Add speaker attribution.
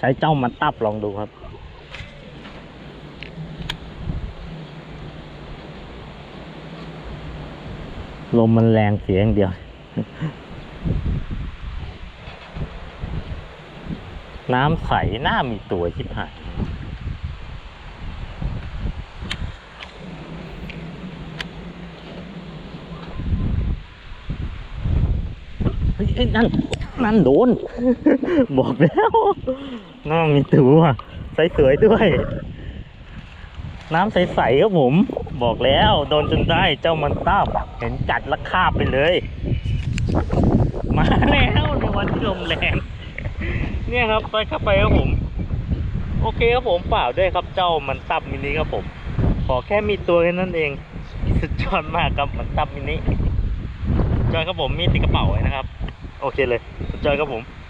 Speaker 1: ใช้เจ้ามันตับลองดูครับ ลมมันแรงเสียงเดียว น้ำใสหน้ามีตัวชิบหายเฮ้ยนั่น นั่นโดน บอกแล้วน้ามีตัวใสวยด้วย น้ำใสๆครับผม บอกแล้วโดนจนได้เจ้ามันต้าบเห็นจัดละคาบไปเลย มาแล้วในวันที่ลมแรง เนี่ยครับไปเข้าไปครับผม โอเคครับผมเปล่าด้วยครับเจ้ามันตับมินิครับผม ขอแค่มีตัวแค่นั้นเองสุดยอดมากครับมันตับมินิสุดยครับผมมีติดกระเป๋าไว้นะครับ โอเคเลยสุดยอดครับผม